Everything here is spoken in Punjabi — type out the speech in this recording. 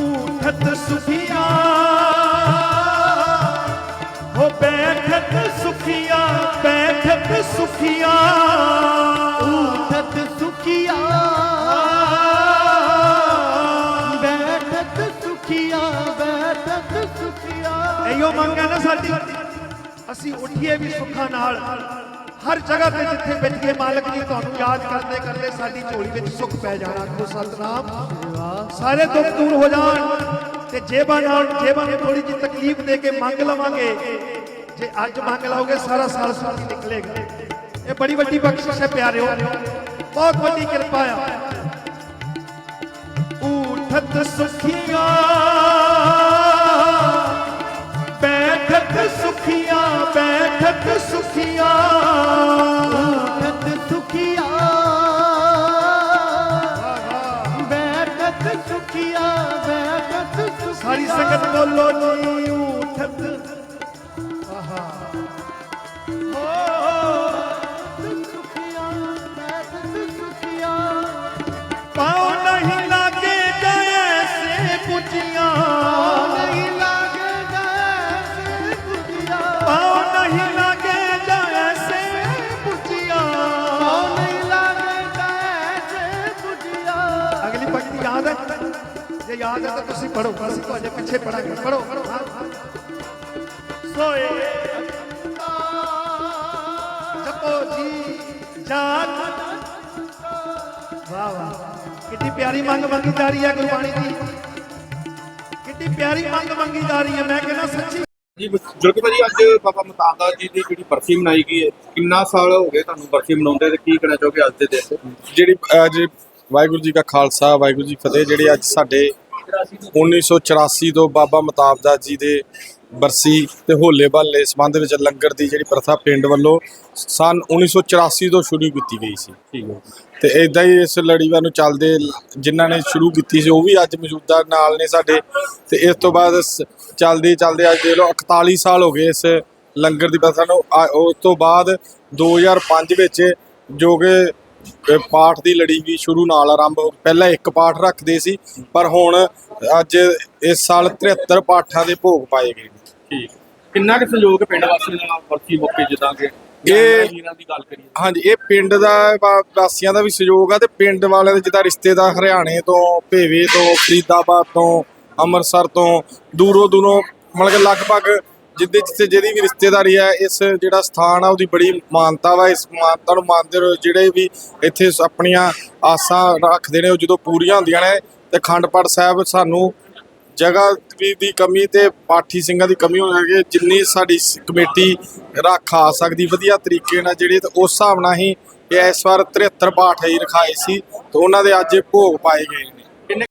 ਊਠਤ ਸੁਖੀਆ। ਹੋ ਬੈਠਤ ਸੁਖੀਆ ਬੈਠਤ ਸੁਖੀਆ। ਊਠਤ ਸੁਖੀਆ। ਬੈਠਤ ਸੁਖੀਆ ਬੈਠਤ ਸੁਖੀਆ। ਇਹੋ ਮੰਗ ਹੈ ਨਾ ਸਾਡੀ। ਅਸੀਂ ਉੱਠੀਏ ਵੀ ਸੁੱਖਾਂ ਨਾਲ। ਹਰ ਜਗ੍ਹਾ ਤੇ ਜਿੱਥੇ ਬੈਠੀਏ ਮਾਲਕ ਜੀ ਤੁਹਾਨੂੰ ਯਾਦ ਕਰਦੇ ਕਰਦੇ ਸਾਡੀ ਝੋਲੀ ਵਿੱਚ ਸੁੱਖ ਪੈ ਜਾਣਾ ਆਖੋ ਸਤਨਾਮ ਸਾਰੇ ਦੁੱਖ ਦੂਰ ਹੋ ਜਾਣ ਤੇ ਜੇਬਾਂ ਨਾਲ ਜੇਬਾਂ ਨੂੰ ਥੋੜੀ ਜਿਹੀ ਤਕਲੀਫ ਦੇ ਕੇ ਮੰਗ ਲਵਾਂਗੇ ਜੇ ਅੱਜ ਮੰਗ ਲਓਗੇ ਸਾਰਾ ਸਾਲ ਸੁਖੀ ਨਿਕਲੇਗਾ ਇਹ ਬੜੀ ਵੱਡੀ ਬਖਸ਼ਿਸ਼ ਹੈ ਪਿਆਰਿਓ ਬਹੁਤ ਵੱਡੀ ਕਿਰਪਾ ਆ ਊਠਤ ਸੁਖੀਆਂ ਸਾਰੀ ਸੰਗਤ ਬੋਲੋ ਜੀ ਊਠਤ ਆਹਾ। ਸੁਖੀਆ ਬੈਠਤ ਸੁਖੀਆ ਪਾਉ ਯਾਦ ਹੈ ਤਾਂ ਤੁਸੀਂ ਪੜੋ ਅਸੀਂ ਤੁਹਾਡੇ ਪਿੱਛੇ ਪੜਾਂਗੇ ਪੜੋ ਸੋਏ। ਜਪੋ ਜੀ ਜਾਨ ਵਾਹ ਵਾਹ। ਕਿੰਨੀ ਪਿਆਰੀ ਮੰਗ ਮੰਗੀ ਜਾ ਰਹੀ ਹੈ ਗੁਰਬਾਣੀ ਦੀ। ਕਿੰਨੀ ਪਿਆਰੀ ਮੰਗ ਮੰਗੀ ਜਾ ਰਹੀ ਹੈ। ਮੈਂ ਕਹਿੰਦਾ ਸੱਚੀ ਜੀ ਜੋਤੀ ਭਾਜੀ ਅੱਜ ਬਾਬਾ ਮਤਾਂਦਾ ਜੀ ਦੀ ਜਿਹੜੀ ਬਰਸੀ ਮਨਾਈ ਗਈ ਹੈ ਕਿੰਨਾ ਸਾਲ ਹੋ ਗਏ ਤੁਹਾਨੂੰ ਬਰਸੀ ਮਨਾਉਂਦੇ ਤੇ ਕੀ ਕਹਿਣਾ ਚਾਹੋਗੇ ਅੱਜ ਦੇ ਦਿਨ? ਜਿਹੜੀ ਅੱਜ ਵਾਹਿਗੁਰੂ ਜੀ ਕਾ ਖਾਲਸਾ ਵਾਹਿਗੁਰੂ ਜੀ ਫਤਿਹ ਜਿਹੜੀ ਅੱਜ ਸਾਡੇ 1984 ਤੋਂ ਬਾਬਾ ਮਤਾਬਦਾ ਜੀ ਦੇ ਬਰਸੀ ਤੇ ਹੋਲੇ ਮਹੱਲੇ ਸੰਬੰਧ ਵਿੱਚ ਲੰਗਰ ਦੀ ਜਿਹੜੀ ਪ੍ਰਥਾ ਪਿੰਡ ਵੱਲੋਂ ਸਨ 1984 ਤੋਂ ਸ਼ੁਰੂ ਕੀਤੀ ਗਈ ਸੀ। ਠੀਕ ਹੈ। ਤੇ ਇਦਾਂ ਹੀ ਇਸ ਲੜੀਵਾਰ ਨੂੰ ਚੱਲਦੇ ਜਿਨ੍ਹਾਂ ਨੇ ਸ਼ੁਰੂ ਕੀਤੀ ਸੀ ਉਹ ਵੀ ਅੱਜ ਮੌਜੂਦਾ ਨਾਲ ਨੇ ਸਾਡੇ। ਤੇ ਇਸ ਤੋਂ ਬਾਅਦ ਚੱਲਦੇ ਚੱਲਦੇ ਅੱਜ ਦੇਖ ਲਓ 41 ਸਾਲ ਹੋ ਗਏ ਇਸ ਲੰਗਰ ਦੀ ਪ੍ਰਥਾ ਨੂੰ। ਉਸ ਤੋਂ ਬਾਅਦ 2005 ਵਿੱਚ ਜੋ ਕਿ ਅ, ਪਾਠ ਦੀ ਲੜੀ ਵੀ ਸ਼ੁਰੂ ਨਾਲ ਆਰੰਭ ਪਹਿਲਾਂ ਇੱਕ ਪਾਠ ਰੱਖਦੇ ਸੀ ਪਰ ਹੁਣ ਅੱਜ ਇਸ ਸਾਲ 73 ਪਾਠਾਂ ਦੇ ਭੋਗ ਪਾਏ ਗਏ ਨੇ। ਠੀਕ। ਕਿੰਨਾ ਕੁ ਸਹਿਯੋਗ ਪਿੰਡ ਵਾਸੀਆਂ ਦਾ ਬਰਸੀ ਮੌਕੇ ਜਿੱਦਾਂ ਕਿ ਇਹ- ਵੀਰਾਂ ਦੀ ਗੱਲ ਕਰੀਏ? ਹਾਂਜੀ ਇਹ ਪਿੰਡ ਦਾ ਵਾ- ਵਾਸੀਆਂ ਦਾ ਵੀ ਸਹਿਯੋਗ ਆ ਤੇ ਪਿੰਡ ਵਾਲਿਆਂ ਦੇ ਜਿੱਦਾਂ ਰਿਸ਼ਤੇਦਾਰ ਹਰਿਆਣੇ ਤੋਂ ਭੇਵੇ ਤੋਂ ਫਰੀਦਾਬਾਦ ਤੋਂ ਅੰਮ੍ਰਿਤਸਰ ਤੋਂ ਦੂਰੋਂ ਦੂਰੋਂ ਮਤਲਬ ਕਿ ਲਗਭਗ ਜਿੱਦੇ ਜਿੱਥੇ ਜਿਹਦੀ ਵੀ ਰਿਸ਼ਤੇਦਾਰੀ ਹੈ, ਇਸ ਜਿਹੜਾ ਸਥਾਨ ਆ, ਉਹਦੀ ਬੜੀ ਮਾਨਤਾ ਵਾ। ਇਸ ਮਾਨਤਾ ਨੂੰ ਮੰਨਦੇ ਹੋਏ ਜਿਹੜੇ ਵੀ ਇੱਥੇ ਆਪਣੀਆਂ ਆਸਾਂ ਰੱਖਦੇ ਨੇ, ਉਹ ਜਦੋਂ ਪੂਰੀਆਂ ਹੁੰਦੀਆਂ ਨੇ, ਤੇ ਅਖੰਡ ਪਾਠ ਸਾਹਿਬ ਸਾਨੂੰ ਜਗ੍ਹਾ ਵੀ ਦੀ ਕਮੀ ਤੇ ਪਾਠੀ ਸਿੰਘਾਂ ਦੀ ਕਮੀ ਹੋ ਕਿ ਜਿੰਨੀ ਸਾਡੀ ਕਮੇਟੀ ਰੱਖ ਆ ਸਕਦੀ, ਵਧੀਆ ਤਰੀਕੇ ਨਾਲ ਜਿਹੜੇ ਤੇ ਉਸ ਹਿਸਾਬ ਨਾਲ ਹੀ ਇਹ ਇਸ ਵਾਰ 73 ਪਾਠ ਹੀ ਰਖਾਏ ਸੀ, ਤੇ ਉਹਨਾਂ ਦੇ ਅੱਜ ਭੋਗ ਪਾਏ ਗਏ ਨੇ।